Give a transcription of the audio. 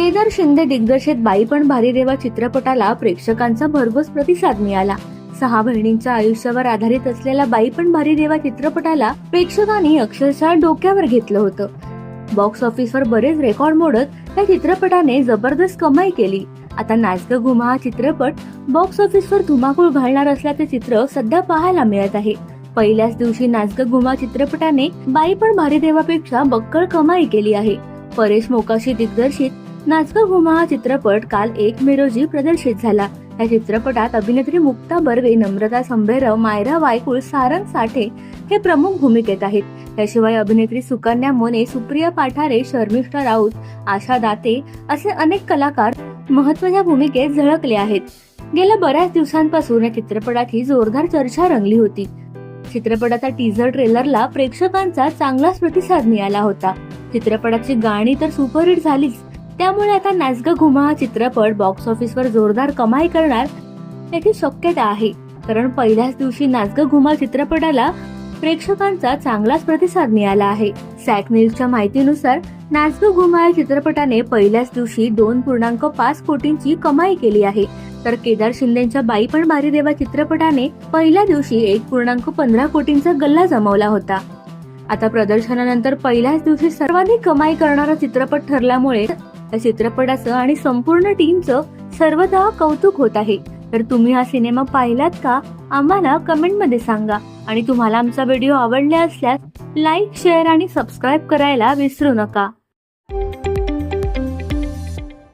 केदार शिंदे दिग्दर्शित बाई पण भारी देवा चित्रपटाला प्रेक्षकांचा भरघोस प्रतिसाद मिळाला. सहा बहिणींच्या आयुष्यावर आधारित असलेल्या बाई पण भारी देवा चित्रपटाला प्रेक्षकांनी अक्षरशः डोक्यावर घेतलं होतं. बॉक्स ऑफिसवर बरेच रेकॉर्ड मोडत या चित्रपटाने जबरदस्त कमाई केली. आता नाचग घुमा हा चित्रपट बॉक्स ऑफिसवर धुमाकूळ घालणार असल्याचे चित्र सध्या पाहायला मिळत आहे. पहिल्याच दिवशी नाचग घुमा चित्रपटाने बाई पण भारी देवापेक्षा बक्कळ कमाई केली आहे. परेश मोकाशी दिग्दर्शित नाचग घुमा हा चित्रपट काल एक मे रोजी प्रदर्शित झाला. या चित्रपटात अभिनेत्री मुक्ता बर्वे नम्रता संभेराव मायरा वायकुळ सारंग साठे हे प्रमुख भूमिकेत आहेत. याशिवाय अभिनेत्री सुकन्या मोने सुप्रिया पाठारे शर्मिष्ठा राऊत आशा दाते असे अनेक कलाकार महत्त्वाच्या भूमिकेत झळकले आहेत. गेल्या बऱ्याच दिवसांपासून या चित्रपटाची जोरदार चर्चा रंगली होती. चित्रपटाचा टीझर ट्रेलरला प्रेक्षकांचा चांगलाच प्रतिसाद मिळाला होता. चित्रपटाची गाणी तर सुपरहिट झालीच त्यामुळे आता नाचग घुमा हा चित्रपट बॉक्स ऑफिसवर जोरदार कमाई करणार याची शक्यता आहे. कारण पहिल्याच दिवशी नाचग घुमा चित्रपटाला प्रेक्षकांचा चांगलाच प्रतिसाद मिळाला आहे. सॅक न्यूजच्या माहितीनुसार नाचग घुमा या चित्रपटाने पहिल्याच दिवशी दोन पूर्णांक पाच कोटींची कमाई केली आहे. तर केदार शिंदेच्या बाई पण भारी देवा चित्रपटाने पहिल्या दिवशी एक पूर्णांक पंधरा कोटींचा गल्ला जमवला होता. आता प्रदर्शनानंतर पहिल्याच दिवशी सर्वाधिक कमाई करणारा चित्रपट ठरल्यामुळे या चित्रपटाचं आणि संपूर्ण टीमचं सर्वदा कौतुक होत आहे. तर तुम्ही हा सिनेमा पाहिलात का? आम्हाला कमेंटमध्ये सांगा. आणि तुम्हाला आमचा व्हिडिओ आवडला असल्यास लाईक शेअर आणि सबस्क्राईब करायला विसरू नका.